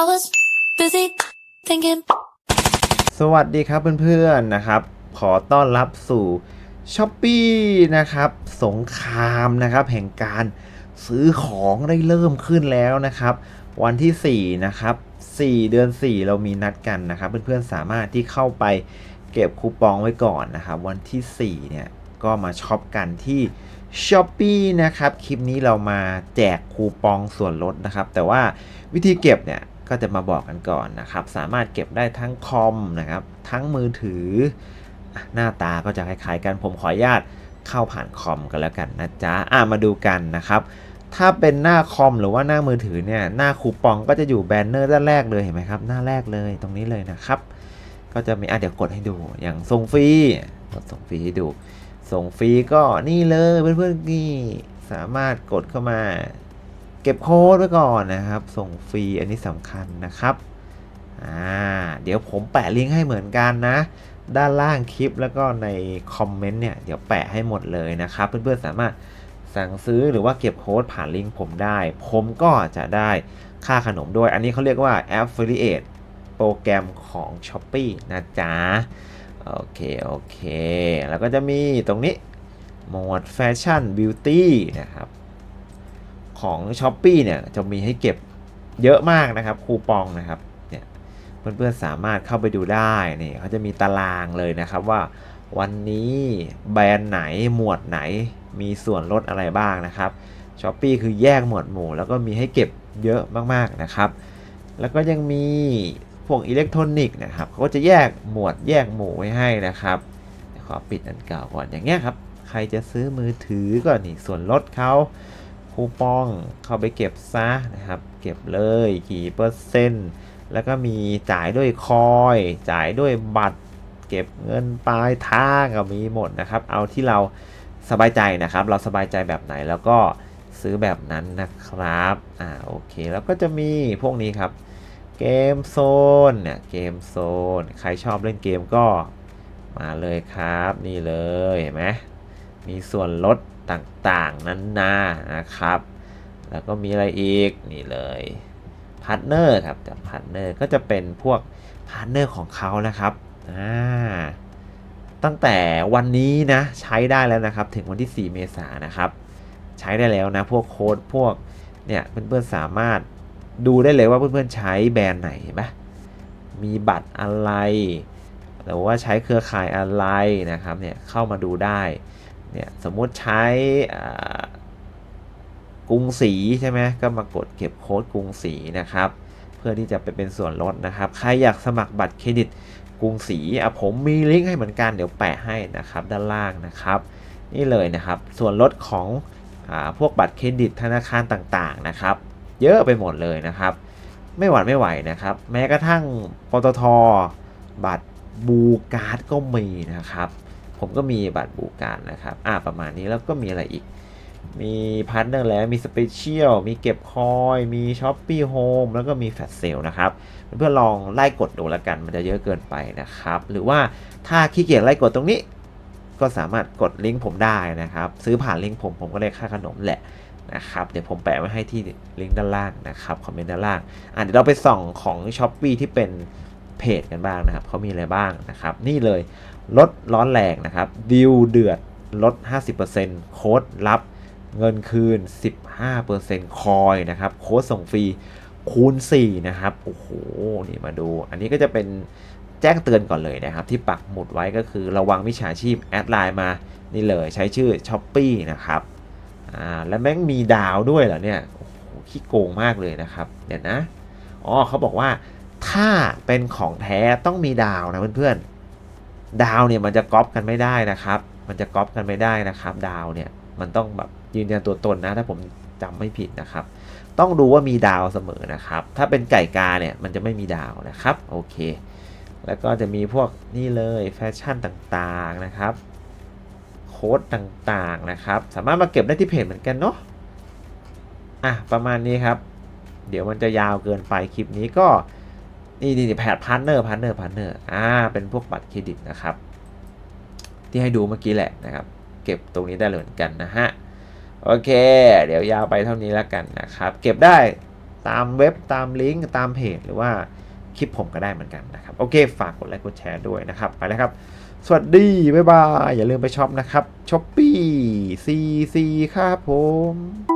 I was busy thinking. สวัสดีครับเพื่อนๆนะครับ ขอต้อนรับสู่ช้อปปีนะครับ สงครามนะครับ แห่งการซื้อของได้เริ่มขึ้นแล้วนะครับ วันที่ 4 นะครับ 4 เดือน 4 เรามีนัดกันนะครับ เพื่อนๆสามารถที่เข้าไปเก็บคูปองไว้ก่อนนะครับ วันที่ 4 เนี่ยก็มาช็อปกันที่ s h อ p e e นะครับ คลิปนี้เรามาแจกคูปองส่วนลดนะครับ แต่ว่าวิธีเก็บเนี่ย ก็จะมาบอกกันก่อนนะครับ สามารถเก็บได้ทั้งคอมนะครับ ทั้งมือถือ หน้าตาก็จะคล้ายๆกัน ผมขออนุญาตเข้าผ่านคอมกันแล้วกันนะจ๊ะอะมาดูกันนะครับ ถ้าเป็นหน้าคอมหรือว่าหน้ามือถือเนี่ยหน้าคูปองก็จะอยู่แบนเนอร์ด้านแรกเลยเห็นไหมครับ หน้าแรกเลยตรงนี้เลยนะครับ ก็จะมีอะเดี๋ยวกดให้ดูอย่างส่งฟรีกดส่งฟรีให้ดูส่งฟรีก็นี่เลยเพื่อนๆนี่สามารถกดเข้ามา เก็บโค้ดไว้ก่อนนะครับ ส่งฟรีอันนี้สำคัญนะครับอ่าเดี๋ยวผมแปะลิงก์ให้เหมือนกันนะ ด้านล่างคลิปแล้วก็ในคอมเมนต์เนี่ยเดี๋ยวแปะให้หมดเลยนะครับ เพื่อนๆสามารถสั่งซื้อหรือว่าเก็บโค้ดผ่านลิงก์ผมได้ ผมก็จะได้ค่าขนมด้วย อันนี้เขาเรียกว่า Affiliate โปรแกรมของ s h อ p e e นะจ๊ะ โอเค โอเค แล้วก็จะมีตรงนี้ หมวดแฟชั่นบิวตี้นะครับ ของ s h อ p e e เนี่ยจะมีให้เก็บเยอะมากนะครับ คูปองนะครับเนี่ยเพื่อนๆสามารถเข้าไปดูได้นี่เขาจะมีตารางเลยนะครับว่าวันนี้แบรนด์ไหนหมวดไหนมีส่วนลดอะไรบ้างนะครับ s h อ p e e คือแยกหมวดหมู่ แล้วก็มีให้เก็บเยอะมากๆนะครับ แล้วก็ยังมีพวกอิเล็กทรอนิกส์นะครับเขาก็จะแยกหมวดแยกหมู่ไว้ให้นะครับขอปิดอันเก่าก่อนอย่างเงี้ยครับ ใครจะซื้อมือถือก็นี่ส่วนลดเขา คูปองเข้าไปเก็บซะนะครับ เก็บเลยกี่เปอร์เซ็นต์แล้วก็มีจ่ายด้วยคอย จ่ายด้วยบัตร เก็บเงินปลายทางก็มีหมดนะครับ เอาที่เราสบายใจนะครับ เราสบายใจแบบไหนแล้วก็ซื้อแบบนั้นนะครับอ่าโอเคแล้วก็จะมีพวกนี้ครับเกมโซนเนี่ยเกมโซนใครชอบเล่นเกมก็มาเลยครับ นี่เลยเห็นไหมมีส่วนลด ต่างๆ นั้นนานะครับ แล้วก็มีอะไรอีก นี่เลยพาร์ทเนอร์ครับจากพาร์ทเนอร์ก็จะเป็นพวกพาร์ทเนอร์ของเขานะครับตั้งแต่วันนี้นะใช้ได้แล้วนะครับ ถึงวันที่ 4 เมษายนนะครับ ใช้ได้แล้วนะ พวกโค้ดพวกเนี่ยเพื่อนๆสามารถดูได้เลยว่าเพื่อนๆใช้แบรนด์ไหนเห็นไหมมีบัตรอะไรหรือว่าใช้เครือข่ายอะไรนะครับเนี่ยเข้ามาดูได้ เนี่ยสมมุติใช้กรุงศรีใช่ไหมก็มากดเก็บโค้ดกรุงศรีนะครับ เพื่อที่จะไปเป็นส่วนลดนะครับ ใครอยากสมัครบัตรเครดิตกรุงศรีอะผมมีลิงก์ให้เหมือนกันเดี๋ยวแปะให้นะครับด้านล่างนะครับ นี่เลยนะครับ ส่วนลดของอพวกบัตรเครดิตธนาคารต่างๆนะครับ เยอะไปหมดเลยนะครับ ไม่หวั่นไม่ไหวนะครับ แม้กระทั่งปตทบัตรบูการ์ดก็มีนะครับ ผมก็มีบัตรบูการนะครับ อ่าประมาณนี้แล้วก็มีอะไรอีก มีพาร์ทเนอร์แล้วมีสเปเชียลมีเก็บคอย มีช้อปปี้โฮมแล้วก็มีแฟลชเซลนะครับเพื่อนลองไล่กดดูแล้วกันมันจะเยอะเกินไปนะครับ หรือว่าถ้าขี้เกียจไล่กดตรงนี้ ก็สามารถกดลิงก์ผมได้นะครับ ซื้อผ่านลิงก์ผมผมก็ได้ค่าขนมแหละนะครับเดี๋ยวผมแปะไว้ให้ที่ลิงก์ด้านล่างนะครับคอมเมนต์ด้านล่างอะเดี๋ยวเราไปส่องของ s h อ p e e ที่เป็น เพจกันบ้างนะครับเขามีอะไรบ้างนะครับ นี่เลยลดร้อนแรงนะครับดิวเดือดลด 50%โค้ดรับเงินคืน 15%คอยนะครับโค้ดส่งฟรีคูณ 4 นะครับ โอ้โห นี่มาดู อันนี้ก็จะเป็นแจ้งเตือนก่อนเลยนะครับ ที่ปักหมุดไว้ก็คือระวังมิจฉาชีพแอดไลน์มา นี่เลยใช้ชื่อ s h อ p e e นะครับ อ่า แล้วแม่งมีดาวด้วยเหรอเนี่ย โอ้โห ขี้โกงมากเลยนะครับ เดี๋ยวนะ อ๋อเขาบอกว่า ถ้าเป็นของแท้ต้องมีดาวนะเพื่อนๆ ดาวเนี่ยมันจะก๊อปกันไม่ได้นะครับ มันจะก๊อปกันไม่ได้นะครับ ดาวเนี่ยมันต้องแบบยืนยันตัวตนนะ ถ้าผมจำไม่ผิดนะครับ ต้องดูว่ามีดาวเสมอนะครับ ถ้าเป็นไก่กาเนี่ยมันจะไม่มีดาวนะครับ โอเค แล้วก็จะมีพวกนี่เลยแฟชั่นต่างๆนะครับ โค้ดต่างๆนะครับ สามารถมาเก็บได้ที่เพจเหมือนกันเนาะ อะประมาณนี้ครับ เดี๋ยวมันจะยาวเกินไปคลิปนี้ก็ นี่นี่แพดพาร์เนอร์พาร์เนอร์พาร์เนอร์อ่าเป็นพวกบัตรเครดิตนะครับ ที่ให้ดูเมื่อกี้แหละนะครับ เก็บตรงนี้ได้เหมือนกันนะฮะโอเค เดี๋ยวยาวไปเท่านี้แล้วกันนะครับ เก็บได้ตามเว็บตามลิงก์ตามเพจหรือว่าคลิปผมก็ได้เหมือนกันนะครับ โอเค ฝากกดไลค์กดแชร์ด้วยนะครับ ไปแล้วครับ สวัสดี บ๊ายบาย อย่าลืมไปช็อปนะครับช้อปปี้ซีซีครับผม